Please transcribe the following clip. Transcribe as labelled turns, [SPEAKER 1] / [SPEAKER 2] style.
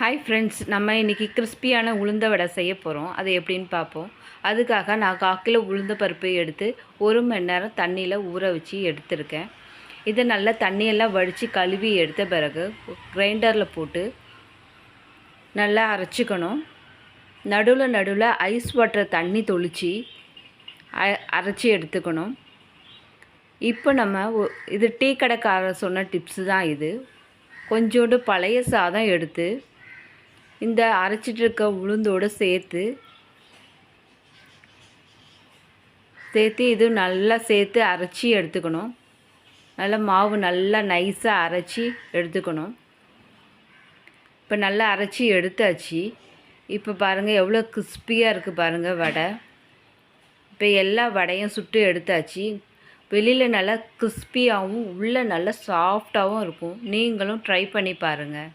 [SPEAKER 1] Hi friends நம்ம இன்றைக்கி கிறிஸ்பியான உளுந்த வடை செய்ய போகிறோம் அது எப்படின்னு பார்ப்போம். அதுக்காக நான் கால் கிலோ உளுந்த பருப்பு எடுத்து ஒரு மணி நேரம் தண்ணியில் ஊற வச்சு எடுத்திருக்கேன். இதை நல்லா தண்ணியெல்லாம் வடித்து கழுவி எடுத்த பிறகு கிரைண்டரில் போட்டு நல்லா அரைச்சிக்கணும். நடுவில் நடுவில் ஐஸ் வாட்டர் தண்ணி தொளிச்சு அ- அரைச்சி எடுத்துக்கணும். இப்போ நம்ம ஒ- இது டீ கடைக்காரர் சொன்ன டிப்ஸு தான் இது. கொஞ்சோண்டு பழைய சாதம் எடுத்து இந்த அரைச்சிட்டு இருக்க உளுந்தோடு சேர்த்து சேர்த்து இது நல்லா சேர்த்து அரைச்சி எடுத்துக்கணும். நல்லா மாவு நல்லா நைஸாக அரைச்சி எடுத்துக்கணும். இப்போ நல்லா அரைச்சி எடுத்தாச்சு. இப்போ பாருங்கள் எவ்வளோ கிறிஸ்பியாக இருக்குது பாருங்கள் வடை. இப்போ எல்லா வடையும் சுட்டு எடுத்தாச்சு. வெளியில் நல்லா கிறிஸ்பியாகவும் உள்ளே நல்லா சாஃப்டாகவும் இருக்கும். நீங்களும் ட்ரை பண்ணி பாருங்கள்